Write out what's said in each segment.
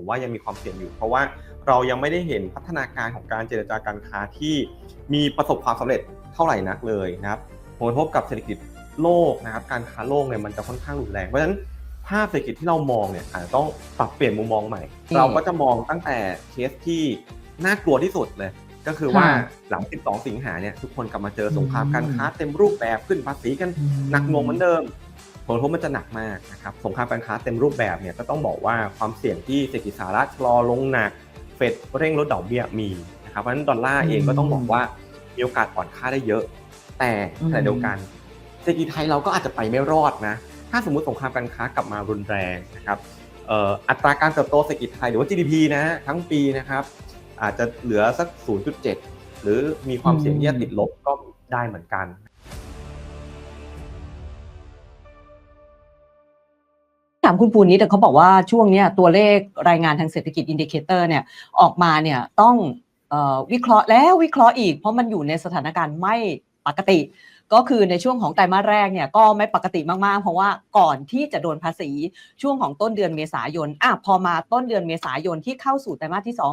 ผมว่ายังมีความเสี่ยงอยู่ เพราะว่าเรายังไม่ได้เห็นพัฒนาการของการเจรจาการค้าที่มีประสบความสำเร็จเท่าไหร่นักเลยนะครับผลกระทบกับเศรษฐกิจโลกนะครับการค้าโลกเนี่ยมันจะค่อนข้างรุนแรงเพราะฉะนั้นภาพเศรษฐกิจที่เรามองเนี่ยอาจจะต้องปรับเปลี่ยนมุมมองใหม่อืมเราก็จะมองตั้งแต่เคสที่น่ากลัวที่สุดเลย ก็คือว่าค่ะหลัง 12 สิงหาเนี่ยทุกคนกลับมาเจอสงครามการค้าเต็มรูปแบบขึ้นภาษีกันหนักหน่วงเหมือนเดิม ผลกระทบมันจะหนักมากนะครับสงครามการค้าเต็มรูปแบบเนี่ยก็ต้องบอกว่าความเสี่ยงที่เศรษฐกิจสหรัฐชะลอลงหนัก เฟดเร่งลดดอกเบี้ยมีนะครับเพราะฉะนั้นดอลลาร์เองก็ต้องบอกว่ามีโอกาสอ่อนค่าได้เยอะ แต่อืมขณะเดียวกันเศรษฐกิจไทยเราก็อาจจะไปไม่รอดนะถ้าสมมติสงครามการค้ากลับมารุนแรงนะครับเอ่ออัตราการเติบโตเศรษฐกิจไทยหรือว่า GDP นะฮะทั้งปีนะครับอาจจะเหลือสัก 0.7 หรือมีความเสี่ยงที่จะติดลบก็ได้เหมือนกันามคุณปูนิดแต่เขาบอกว่าช่วงเนี้ยตัวเลขรายงานทางเศรษฐกิจอินดิเคเตอร์เนี่ยออกมาเนี่ยต้องออวิเคราะห์แล้ววิเคราะห์อีก เพราะมันอยู่ในสถานการณ์ไม่ปกติ ก็คือในช่วงของไตรมาสแรกเนี่ยก็ไม่ปกติมากๆ เพราะว่าก่อนที่จะโดนภาษีช่วงของต้นเดือนเมษายนอะพอมาต้นเดือนเมษายนที่เข้าสู่ไตรมาสที่สอง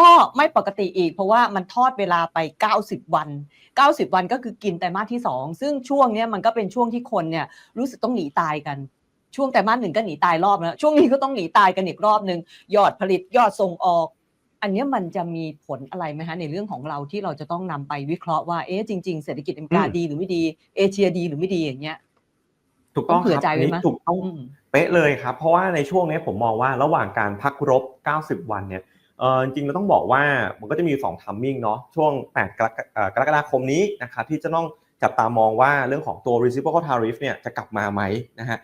ก็ไม่ปกติอีก เพราะว่ามันทอดเวลาไป 90 วัน 90 วันก็คือกินไตรมาสที่สองซึ่งช่วงเนี้ยมันก็เป็นช่วงที่คนเนี่ยรู้สึกต้องหนีตายกัน ช่วงไตรมาสหนึ่งก็หนีตายรอบแล้วช่วงนี้ก็ต้องหนีตายกันอีกรอบหนึ่งยอดผลิตยอดส่งออก อันเนี้ยมันจะมีผลอะไรไหมคะในเรื่องของเราที่เราจะต้องนำไปวิเคราะห์ว่าเอ๊ะจริงๆเศรษฐกิจอเมริกาอืมดีหรือไม่ดีเอเชียดีหรือไม่ดีอย่างเงี้ยถูกต้องต้องเผื่อครับใจไว้นไหมนี้ถูกต้องอืมเป๊ะเลยครับ เพราะว่าในช่วงนี้ผมมองว่าระหว่างการพักรบ 90 วันเนี่ยเออจริงๆเราต้องบอกว่ามันก็จะมี2ทัมมิ่งเนาะช่วง8กรกฎเอ่อกรกฎาคมนี้นะครับที่จะต้องจับตามองว่าเรื่องของตัว reciprocal tariff เนี่ยจะกลับมาไหมนะฮะ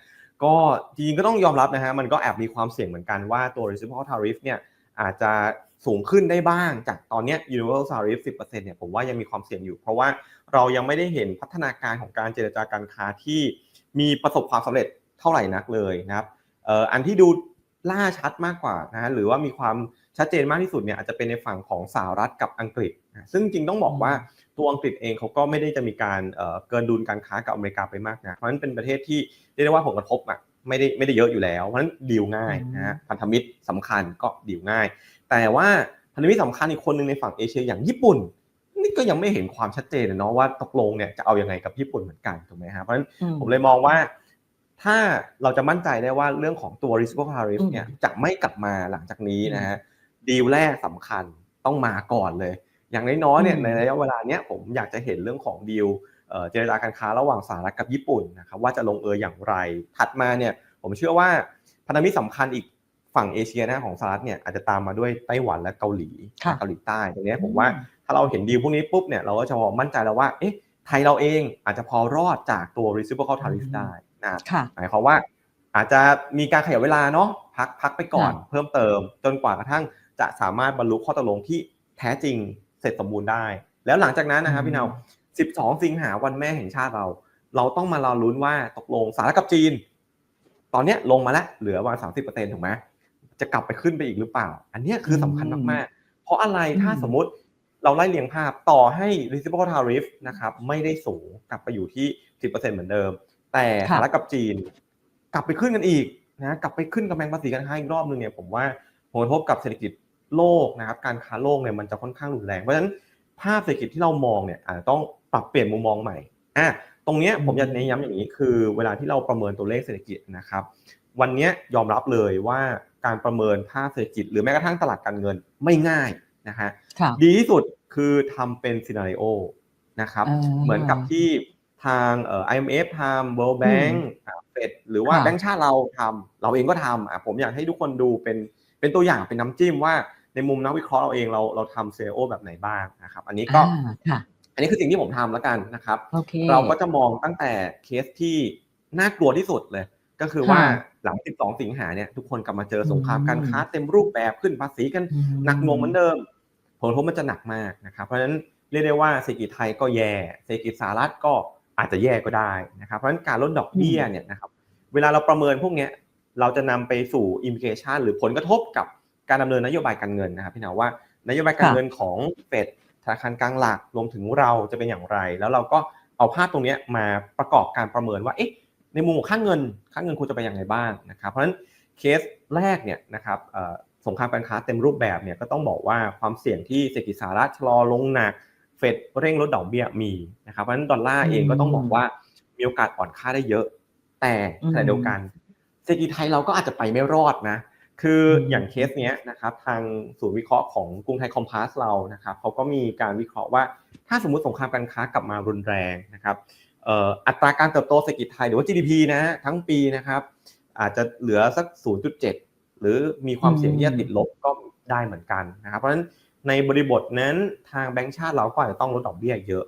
ก็จริงๆก็ต้องยอมรับนะฮะมันก็แอบมีความเสี่ยงเหมือนกันว่าตัว reciprocal tariff เนี่ยอาจจะสูงขึ้นได้บ้างจากตอนนี้ universal tariff 10%เนี่ยผมว่ายังมีความเสี่ยงอยู่ เพราะว่าเรายังไม่ได้เห็นพัฒนาการของการเจรจาการค้าที่มีประสบความสำเร็จเท่าไหร่นักเลยนะครับอันที่ดูล่าชัดมากกว่านะฮะหรือว่ามีความชัดเจนมากที่สุดเนี่ยอาจจะเป็นในฝั่งของสหรัฐกับอังกฤษ ซึ่งจริงต้องบอกว่า ตัวอังกฤษเองเขาก็ไม่ได้จะมีการเอ่อเกินดุลการค้ากับอเมริกาไปมากนะเพราะฉะนั้นเป็นประเทศที่เรียกได้ว่าผลกระทบอะไม่ได้ไม่ได้เยอะอยู่แล้ว เพราะฉะนั้นดีลง่ายนะฮะพันธมิตรสำคัญก็ดีลง่าย แต่ว่าพันธมิตรสำคัญอีกคนหนึ่งในฝั่งเอเชียอย่างญี่ปุ่น นี่ก็ยังไม่เห็นความชัดเจนเลยเนาะว่าตกลงเนี่ยจะเอายังไงกับญี่ปุ่นเหมือนกันถูกไหมฮะเพราะฉะนั้นอืมผมเลยมองว่าถ้าเราจะมั่นใจได้ว่าเรื่องของตัว reciprocal tariff อืมเนี่ยจะไม่กลับมาหลังจากนี้นะฮะดีลแรกสำคัญต้องมาก่อนเลย อย่างน้อยๆเนี่ยอืมในระยะเวลาเนี้ยผมอยากจะเห็นเรื่องของดีลเอ่อเจรจาการค้าระหว่างสหรัฐกับญี่ปุ่นนะครับว่าจะลงเอยอย่างไร ถัดมาเนี่ยผมเชื่อว่าพันธมิตรสำคัญอีกฝั่งเอเชียนะของสหรัฐเนี่ยอาจจะตามมาด้วยไต้หวันและเกาหลีค่ะเกาหลีใต้ตรงเนี้ยผมว่าถ้าเราเห็นดีลพวกนี้ปุ๊บเนี่ยเราก็จะพอมั่นใจแล้วว่าเอ๊ะไทยเราเองอาจจะพอรอดจากตัว reciprocal tariff อืมได้นะค่ะหมายความว่าอาจจะมีการขยับเวลาเนาะพักพักไปก่อนค่ะเพิ่มเติม จนกว่ากระทั่งจะสามารถบรรลุข้อตกลงที่แท้จริง เสร็จสมบูรณ์ได้ แล้วหลังจากนั้นนะครับพี่เนา12 สิงหาวันแม่แห่งชาติเรา เราต้องมารอลุ้นว่าตกลงสหรัฐกับจีน ตอนเนี้ยลงมาแล้วเหลือประมาณ30%ถูกไหมจะกลับไปขึ้นไปอีกหรือเปล่า อันเนี้ยคือสำคัญมากๆ เพราะอะไรถ้าอืมสมมุติเราไล่เลียงภาพต่อให้ reciprocal tariff นะครับไม่ได้สูงกลับไปอยู่ที่10%เหมือนเดิม แต่สหรัฐกับจีน กลับไปขึ้นกันอีกนะกลับไปขึ้นกำแพงภาษีการค้าอีกรอบนึงเนี่ยผมว่าผลกระทบกับเศรษฐกิจ โลกนะครับการค้าโลกเนี่ยมันจะค่อนข้างรุนแรงเพราะฉะนั้นภาพเศรษฐกิจที่เรามองเนี่ยอาจจะต้องปรับเปลี่ยนมุมมองใหม่อะตรงเนี้ยผมอยากเน้นย้ำอย่างนี้คือ เวลาที่เราประเมินตัวเลขเศรษฐกิจนะครับ วันเนี้ยยอมรับเลยว่าการประเมินภาพเศรษฐกิจ หรือแม้กระทั่งตลาดการเงินไม่ง่ายนะฮะค่ะดีที่สุดคือทำเป็นซีนารีโอนะครับอ่าเหมือนกับที่ทางเอ่อ IMF ทำ World Bank เฟดหรือว่าค่ะแบงก์ชาติเราทำเราเองก็ทำอะผมอยากให้ทุกคนดูเป็นเป็นตัวอย่างเป็นน้ำจิ้มว่า ในมุมนักวิเคราะห์เราเองเราเราทำ CIO แบบไหนบ้างนะครับ อันนี้ก็อ่าค่ะอันนี้คือสิ่งที่ผมทำแล้วกันนะครับโอเคเราก็จะมองตั้งแต่เคสที่น่ากลัวที่สุดเลย ก็คือว่าค่ะหลัง 12 สิงหาเนี่ยทุกคนกลับมาเจอสงครามอืมการค้าเต็มรูปแบบขึ้นภาษีกันอืมหนักหน่วงเหมือนเดิม ผลกระทบมันจะหนักมากนะครับเพราะฉะนั้นเรียกได้ว่าเศรษฐกิจไทยก็แย่เศรษฐกิจสหรัฐก็อาจจะแย่ก็ได้นะครับเพราะฉะนั้นการลดดอกเบี้ยเนี่ยนะครับเวลาเราประเมินพวกเนี้ยเราจะนำไปสู่อิม i เคชันหรือผลกระทบกับ การดำเนินนโยบายการเงินนะครับพี่หนาว่านโยบายการค่ะเงินของเฟดธนาคารกลางหลักรวมถึงเราจะเป็นอย่างไร แล้วเราก็เอาภาพตรงเนี้ยมาประกอบการประเมินว่าเอ๊ะในมุมของค่าเงินค่าเงินควรจะไปอย่างไรบ้างนะครับ เพราะฉะนั้นเคสแรกเนี่ยนะครับเอ่อสงครามการค้าเต็มรูปแบบเนี่ยก็ต้องบอกว่าความเสี่ยงที่เศรษฐกิจสหรัฐชะลอลงหนักเฟดเร่งลดดอกเบี้ยมีนะครับเพราะฉะนั้นดอลลาร์เองก็ต้องบอกว่ามีโอกาสอ่อนค่าได้เยอะ แต่ขณะเดียวกันเศรษฐกิจไทยเราก็อาจจะไปไม่รอดนะ คืออย่างเคสเนี้ยนะครับทางศูนย์วิเคราะห์ของกรุงไทยคอมพาสเรานะครับเขาก็มีการวิเคราะห์ว่าถ้าสมมุติสงครามการค้ากลับมารุนแรงนะครับเอ่ออัตราการเติบโตเศรษฐกิจไทยหรือว่า GDP นะฮะทั้งปีนะครับ อาจจะเหลือสัก 0.7 หรือมีความเสี่ยงที่จะติดลบก็ได้เหมือนกันนะครับ เพราะฉะนั้นในบริบทนั้นทางแบงก์ชาติเราก็อาจจะต้องลดดอกเบี้ยเยอะ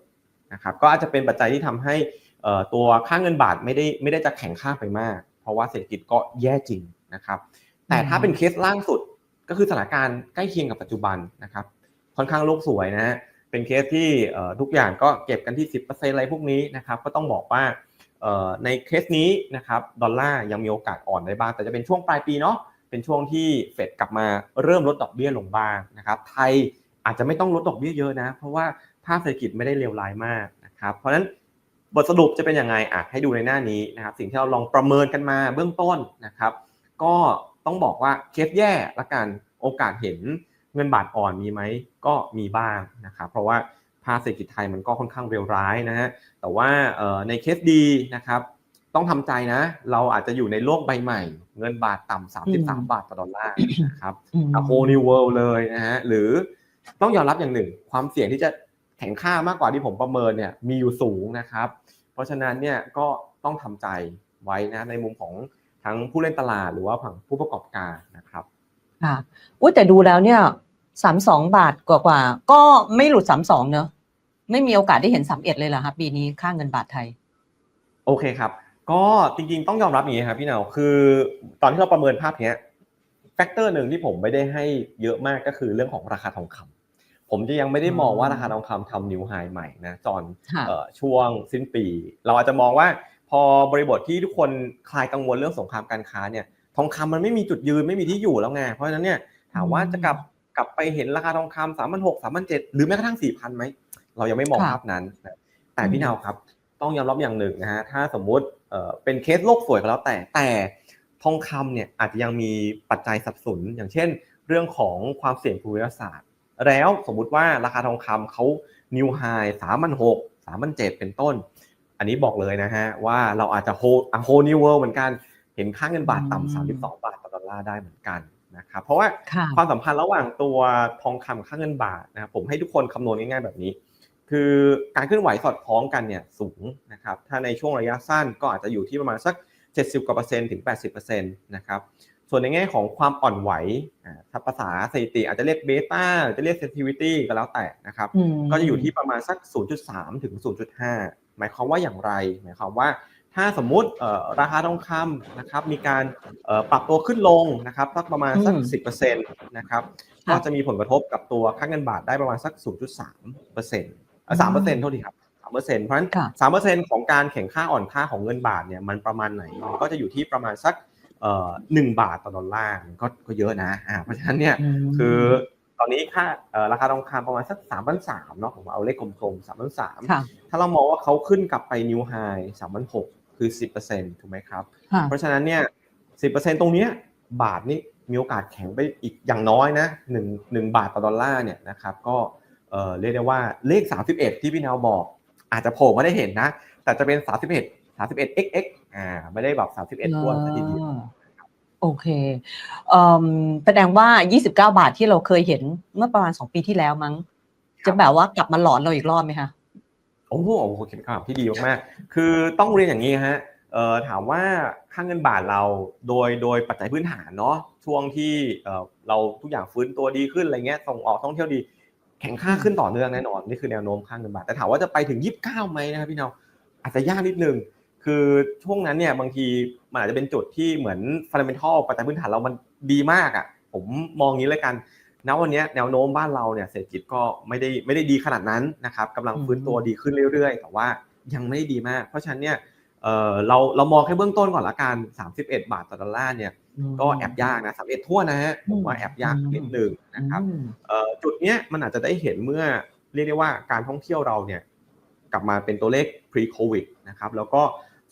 นะครับก็อาจจะเป็นปัจจัยที่ทำให้เอ่อตัวค่าเงินบาทไม่ได้ไม่ได้จะแข็งค่าไปมาก เพราะว่าเศรษฐกิจก็แย่จริงนะครับ แต่ถ้าเป็นเคสล่างสุดก็คือสถานการณ์ใกล้เคียงกับปัจจุบันนะครับ ค่อนข้างโลกสวยนะฮะเป็นเคสที่เอ่อทุกอย่างก็เก็บกันที่ 10%อะไรพวกนี้นะครับก็ต้องบอกว่าเอ่อในเคสนี้นะครับดอลลาร์ยังมีโอกาสอ่อนได้บ้าง แต่จะเป็นช่วงปลายปีเนาะเป็นช่วงที่เฟดกลับมาเริ่มลดดอกเบี้ยลงบ้างนะครับไทยอาจจะไม่ต้องลดดอกเบี้ยเยอะนะ เพราะว่าภาพเศรษฐกิจไม่ได้เลวร้ายมากนะครับเพราะฉะนั้นบทสรุปจะเป็นยังไงอะให้ดูในหน้านี้นะครับสิ่งที่เราลองประเมินกันมาเบื้องต้นนะครับ ก็ ต้องบอกว่าเคสแย่ละกันโอกาสเห็นเงินบาทอ่อนมีไหมก็มีบ้างนะครับเพราะว่าภาพเศรษฐกิจไทยมันก็ค่อนข้างเร็วร้ายนะฮะแต่ว่าในเคสดีนะครับต้องทำใจนะ เราอาจจะอยู่ในโลกใบใหม่ เงินบาทต่ำ33บาทต่อดอลลาร์นะครับ a whole new world เลยนะฮะหรือต้องยอมรับอย่างหนึ่ง ความเสี่ยงที่จะแข็งค่ามากกว่าที่ผมประเมินเนี่ยมีอยู่สูงนะครับ เพราะฉะนั้นเนี่ยก็ต้องทำใจไว้นะในมุมของ ทั้งผู้เล่นตลาดหรือว่าผังผู้ประกอบการนะครับค่ะอุ้ยแต่ดูแล้วเนี่ยสามสองบาทกว่าๆก็ไม่หลุดสามสองเนอะไม่มีโอกาสได้เห็นสามเอ็ดเลยเหรอครับปีนี้ค่าเงินบาทไทย โอเคครับ ก็จริงๆต้องยอมรับอย่างนี้ครับพี่เนาคือ ตอนที่เราประเมินภาพเนี้ยแฟกเตอร์หนึ่งที่ผมไม่ได้ให้เยอะมากก็คือเรื่องของราคาทองคำผมจะยังไม่ได้มองว่าราคาทองคำทำนิวไฮใหม่นะจอนค่ะเอ่อช่วงสิ้นปี เราอาจจะมองว่า พอบริบทที่ทุกคนคลายกังวลเรื่องสงครามการค้าเนี่ยทองคำมันไม่มีจุดยืนไม่มีที่อยู่แล้วไงเพราะฉะนั้นเนี่ยถามว่าจะกลับกลับไปเห็นราคาทองคำสามพันหกสามพันเจ็ดหรือแม้กระทั่งสี่พันไหมเรายังไม่มองค่ะภาพนั้นนะแต่พี่นาวครับ ต้องยอมรับอย่างหนึ่งนะฮะถ้าสมมุติเอ่อเป็นเคสโลกสวยก็แล้วแต่แต่ทองคำเนี่ยอาจจะยังมีปัจจัยสับสนอย่างเช่น เรื่องของความเสี่ยงภูมิรัฐศาสตร์ แล้วสมมุติว่าราคาทองคำเขานิวไฮสามพันหกสามพันเจ็ดเป็นต้น อันนี้บอกเลยนะฮะว่าเราอาจจะโฮโฮนิวเวิลเหมือนกัน เห็นค่าเงินบาทอืมต่ำสามสิบสองบาทต่อดอลลาร์ได้เหมือนกันนะครับเพราะว่าค่ะความสัมพันธ์ระหว่างตัวทองคำกับค่าเงินบาทนะครับผมให้ทุกคนคำนวณง่ายๆแบบนี้ คือการเคลื่อนไหวสอดคล้องกันเนี่ยสูงนะครับถ้าในช่วงระยะสั้นก็อาจจะอยู่ที่ประมาณสัก 70กว่าเปอร์เซ็นต์ถึง 80เปอร์เซ็นต์นะครับส่วนในแง่ของความอ่อนไหวอ่าถ้าภาษาสถิติอาจจะเรียกเบต้าจะเรียกเซนซิทิวิตี้ก็แล้วแต่นะครับอืมก็จะอยู่ที่ประมาณสัก 0.3 ถึง 0.5 หมายความว่าอย่างไร หมายความว่าถ้าสมมุติเอ่อราคาทองคำนะครับมีการเอ่อปรับตัวขึ้นลงนะครับสักประมาณสัก10%นะครับก็จะมีผลกระทบกับตัวค่าเงินบาทได้ประมาณสัก0.3เปอร์เซ็นต์สามเปอร์เซ็นต์เท่าทีครับสามเปอร์เซ็นต์เพราะฉะนั้นค่ะสามเปอร์เซ็นต์ของการแข่งค่าอ่อนค่าของเงินบาทเนี่ยมันประมาณไหนมันก็จะอยู่ที่ประมาณสักเอ่อหนึ่งบาทต่อดอลลาร์ก็ก็เยอะนะอ่าเพราะฉะนั้นเนี่ยมคือ ตอนนี้ค่าเอ่อราคาทองคำประมาณสักสามพันสามเนาะผมเอาเลขกลมๆสามพันสามค่ะถ้าเรามองว่าเขาขึ้นกลับไปนิวไฮสามพันหกคือสิบเปอร์เซ็นต์ถูกไหมครับค่ะเพราะฉะนั้นเนี่ยสิบเปอร์เซ็นต์ตรงเนี้ยบาทนี่มีโอกาสแข็งไปอีกอย่างน้อยนะหนึ่งหนึ่งบาทต่อดอลลาร์เนี่ยนะครับก็เอ่อเรียกได้ว่าเลข 31 ที่พี่นาวบอก อาจจะโผล่มาได้เห็นนะ แต่จะเป็น 31 31 xx อ่าไม่ได้แบบ 31ท้วนซะทีเดียวอ่า โอเคเอ่มแสดงว่า 29 บาทที่เราเคยเห็นเมื่อประมาณ 2 ปีที่แล้วมั้ง จะแบบว่ากลับมาหลอนเราอีกรอบไหมคะโอ้โหโอ้โหเป็นคำถามที่ดีมากๆ คือต้องเรียนอย่างนี้ฮะเอ่อถามว่าค่าเงินบาทเราโดยโดยปัจจัยพื้นฐานเนาะช่วงที่เอ่อเราทุกอย่างฟื้นตัวดีขึ้นอะไรเงี้ยส่งออกท่องเที่ยวดี แข็งค่าขึ้นต่อเนื่องแน่นอนนี่คือแนวโน้มค่าเงินบาทแต่ถามว่าจะไปถึง 29ไหมนะครับพี่เนาอาจจะยากนิดนึง คือช่วงนั้นเนี่ยบางทีมันอาจจะเป็นจุดที่เหมือนฟันเดเมนทัลปัจจัยพื้นฐานเรามันดีมากอะผมมองงี้เลยกันณวันเนี้ยแนวโน้มบ้านเราเนี่ยเศรษฐกิจก็ไม่ได้ไม่ได้ดีขนาดนั้นนะครับกำลังฟื้นตัวดีขึ้นเรื่อยๆ แต่ว่ายังไม่ได้ดีมาก เพราะฉะนั้นเนี่ยเออเราเรามองแค่เบื้องต้นก่อนละกัน 31 บาทต่อดอลลาร์เนี่ยก็แอบยากนะ31ทั่วนะฮะผมว่าแอบยากนิดนึงนะครับอืมเอ่อจุดเนี้ยมันอาจจะได้เห็นเมื่อเรียกได้ว่าการท่องเที่ยวเราเนี่ยกลับมาเป็นตัวเลข pre covid นะครับแล้วก็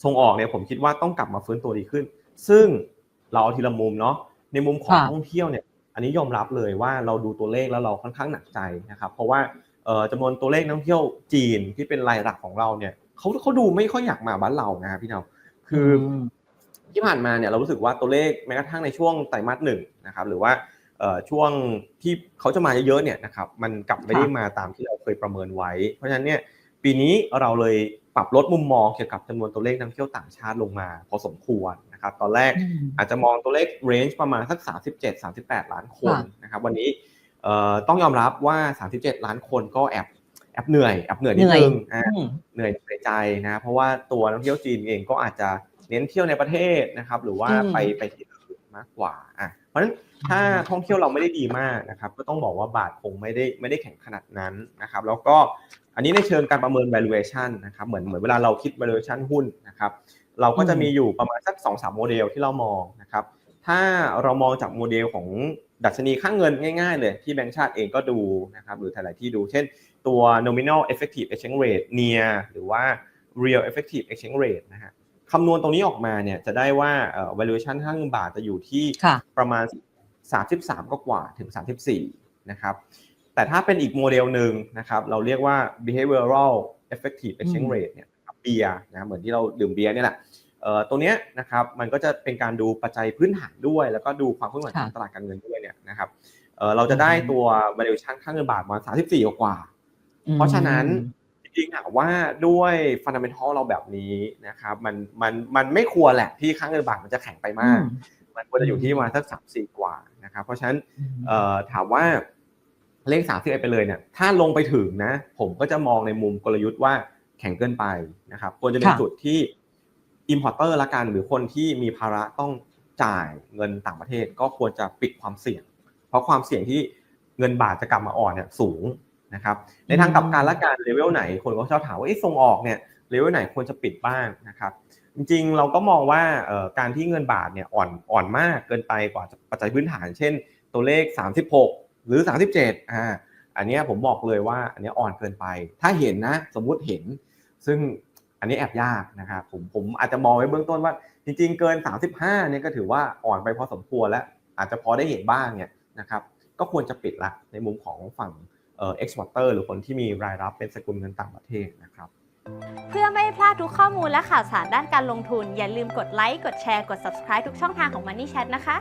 ส่งออกเนี่ยผมคิดว่าต้องกลับมาฟื้นตัวดีขึ้น ซึ่งเราเอาทีละมุมเนาะในมุมของค่ะท่องเที่ยวเนี่ยอันนี้ยอมรับเลยว่าเราดูตัวเลขแล้วเราค่อนข้างหนักใจนะครับ เพราะว่าเอ่อจำนวนตัวเลขนักท่องเที่ยวจีนที่เป็นรายหลักของเราเนี่ยเขาเขาดูไม่ค่อยอยากมาบ้านเรานะครับพี่เนาคืออมที่ผ่านมาเนี่ยเรารู้สึกว่าตัวเลขแม้กระทั่งในช่วงไตรมาสหนึ่งนะครับหรือว่าเอ่อช่วงที่เขาจะมาเยอะๆเนี่ยนะครับมันกลับไม่ได้มาตามที่เราเคยประเมินไว้ เพราะฉะนั้นเนี่ยปีนี้เราเลย ปรับลดมุมมองเกี่ยวกับจำนวนตัวเลขนักท่องเที่ยวต่างชาติลงมา พอสมควรนะครับ ตอนแรกอืมอาจจะมองตัวเลขเรนจ์ประมาณสัก 37 38 ล้านคนค่ะนะครับ วันนี้เอ่อต้องยอมรับว่า 37 ล้านคนก็แอบแอบเหนื่อยแอบเหนื่อยนิเหดนื่อยนึงอ่าอืมเหนื่อยในใจนะเพราะว่าตัวนักท่องเที่ยวจีนเองก็อาจจะเน้นเที่ยวในประเทศนะครับ หรือว่าอืมไปไปที่อื่นมากกว่าอะเพราะฉะนั้น ถ้าท่องเที่ยวเราไม่ได้ดีมากนะครับ ก็ต้องบอกว่าบาทคงไม่ได้ไม่ได้แข็งขนาดนั้นนะครับ แล้วก็อันนี้ในเชิงการประเมิน valuation นะครับเหมือนเหมือนเวลาเราคิด valuation หุ้นนะครับ เราก็จะมีอยู่ประมาณสัก2-3โมเดลที่เรามองนะครับ ถ้าเรามองจากโมเดลของดัชนีค่างเงินง่ายๆเลยที่แบงก์ชาติเองก็ดูนะครับหรือหลายๆที่ดู เช่นตัว nominal effective exchange rate near หรือว่า real effective exchange rate นะฮะคำนวณตรงนี้ออกมาเนี่ยจะได้ว่าเอ่อ valuation ค่าเงินบาทจะอยู่ที่ค่ะประมาณ 33 ก็กว่าๆถึง 34 นะครับ แต่ถ้าเป็นอีกโมเดลหนึ่งนะครับ เราเรียกว่า behavioral effective exchange อืม rate เนี่ยครับเบียร์นะเหมือนที่เราดื่มเบียร์เนี่ยแหละเอ่อตัวเนี้ยนะครับมันก็จะเป็นการดูปัจจัยพื้นฐานด้วย แล้วก็ดูความเคลื่อนไหวของตลาดการเงินด้วยเนี่ยนะครับเอ่อเราจะได้ตัว valuation ค่าเงินบาทประมาณ34 กว่าๆเพราะฉะนั้นจริงๆถามว่าด้วยฟันดัมเ n ทัลเราแบบนี้นะครับมันมันมันไม่ควรแหละที่ค่าเงินบาทมันจะแข็งไปมาก มันควรจะอยู่ที่ประมาณสักสามสี่กว่านะครับเพราะฉะนั้นเอ่อถามว่าเลขสามสิบไปเลยเนี่ยถ้าลงไปถึงนะ ผมก็จะมองในมุมกลยุทธ์ว่าแข็งเกินไปนะครับควรจะเป็นค่ะจุดที่ importer ละกันหรือคนที่มีภาระต้องจ่ายเงินต่างประเทศก็ควรจะปิดความเสี่ยง เพราะความเสี่ยงที่เงินบาทจะกลับมาอ่อนเนี่ยสูงนะครับในทางกลับกันละกันเลเวลไหนคนก็ชอบถามว่าเอ๊ะส่งออกเนี่ยเลเวลไหนควรจะปิดบ้างนะครับ จริงๆ เราก็มองว่าการที่เงินบาทเนี่ยอ่อนอ่อนมากเกินไปกว่าปัจจัยพื้นฐาน เช่น ตัวเลข 36 หรือ 37อ่าอันนี้ผมบอกเลยว่าอันนี้อ่อนเกินไป ถ้าเห็นนะสมมุติเห็น ซึ่งอันนี้แอบยากนะครับผมผมอาจจะมองไว้เบื้องต้นว่า จริง ๆ เกิน 35เนี่ยก็ถือว่าอ่อนไปพอสมควรแล้ว อาจจะพอได้เห็นบ้างเนี่ยนะครับก็ควรจะปิดละในมุมของฝั่งเอ่อ exporter หรือคนที่มีรายรับเป็นสกุลเงินต่างประเทศนะครับ เพื่อไม่ให้พลาดทุกข้อมูลและข่าวสารด้านการลงทุน อย่าลืมกดไลค์ กดแชร์ กด subscribe ทุกช่องทางของ Money Chat นะคะ